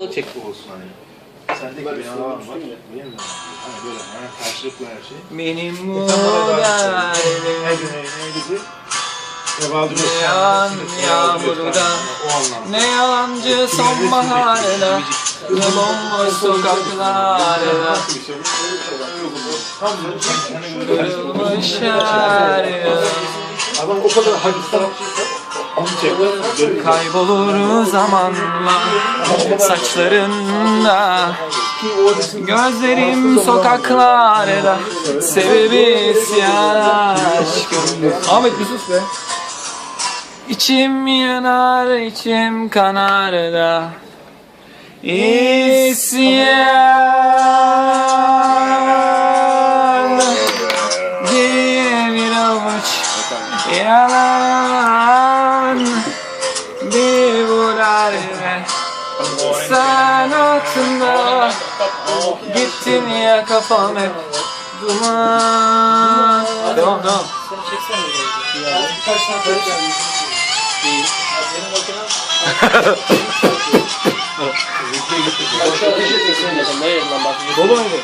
bu olsun hani. Sendeki binalar var. Bilmiyorum. Hani böyle hemen karşılıklı her şey. Benim? Yabancı Ne yağan yağmurda. Ne yalancı sonbaharda Ne bomboş sokaklarda Kırılmış her yıl Adam o kadar hadisten onu çek. Kaybolur zamanla Saçlarında. Gözlerim sokaklarda Sebebi aşkım. Ahmet bir sus be. İçim yanar içim kanar da. İsyan Diye bir avuç Yalan Sen altında Gittin ya kafam hep Duman Devam devam Dolu oynuyor.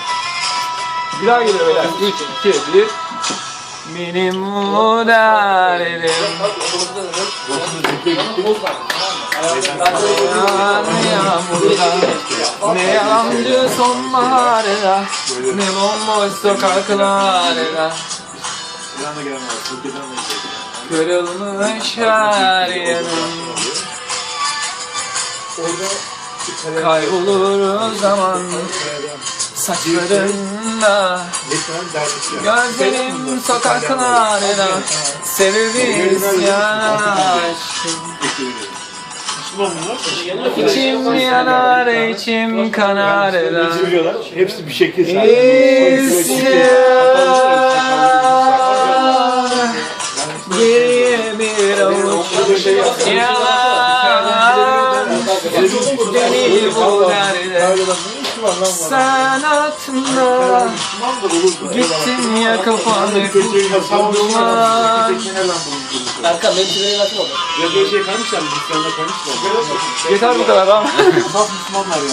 Bir daha geliyor beyler. 3, 2, 1. Benim yağmurda Ne yalancı sonbaharda Ne bomboş sokaklarda. Kırılmış her yanım Kaybolur zaman Saçlarında. Gözlerim sokaklarda Sebebi isyan aşkım Müslüman bunlar. İçim yanar içim kanar Çeviriyorlar. Hepsi bir şekil İsyan Geriye bir avuç yalan Beni bu derde Sen atma. Gittin ya kafanı duman Erkan benim sigarayı versene oğlum. Ya böyle şey kalmışlar mı? Dükkanında kalmışlar mı? Yeter bu kadar ama Saf Müslümanlar yani.